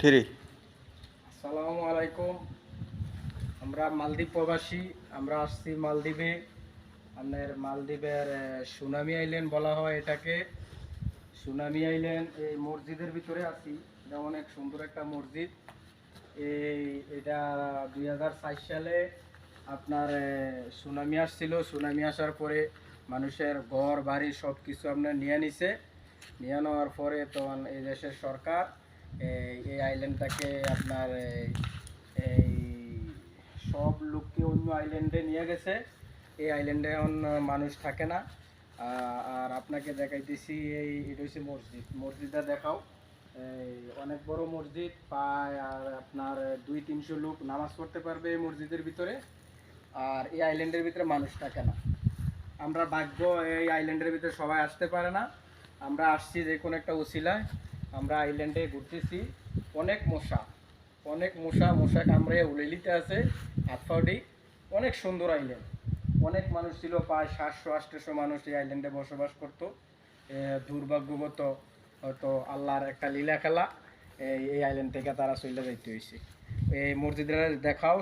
Three. আসসালামু আলাইকুম। আমরা মালদ্বীপ প্রবাসী, আমরা আসছি মালদ্বীপে। আপনার মালদ্বীপের সুনামি আইল্যান্ড বলা হয় এটাকে। সুনামি আইল্যান্ড, এই মসজিদের ভিতরে আছি। এটা অনেক সুন্দর একটা মসজিদ। এই, এটা দুই সালে আপনার সুনামি আসছিল। সুনামি আসার পরে মানুষের ঘর, বাড়ি সব কিছু আপনার নিয়ে নিছে। নিয়ে নেওয়ার পরে তখন এই দেশের সরকার এই আইল্যান্ডটাকে আপনার, এই- এই সব লোককে অন্য আইল্যান্ডে নিয়ে গেছে। এই আইল্যান্ডে এখন মানুষ থাকে না। আর আপনাকে দেখাইতেছি এই, এটা হচ্ছে মসজিদ। মসজিদটা দেখাও। এই, অনেক বড় মসজিদ, প্রায় আর আপনার দুই, তিনশো লোক নামাজ পড়তে পারবে এই মসজিদের ভিতরে। আর এই আইল্যান্ডের ভিতরে মানুষ থাকে না। আমরা ভাগ্য এই আইল্যান্ডের ভিতরে সবাই আসতে পারে না। আমরা আসছি যে কোনো একটা ওসিলায়। আমরা আইল্যান্ডে ঘুরতেছি। অনেক মশা অনেক মশা মশা কামড়ে উলেলিতে আছে হাতফাউডি অনেক সুন্দর আইল্যান্ড অনেক মানুষ ছিল, প্রায় সাতশো আটশোশো মানুষ এই আইল্যান্ডে বসবাস করতো। দুর্ভাগ্যবত হয়তো আল্লাহর একটা লীলা খেলা এই আইল্যান্ড থেকে তারা চলে যাইতে হয়েছে এই মসজিদটা দেখাও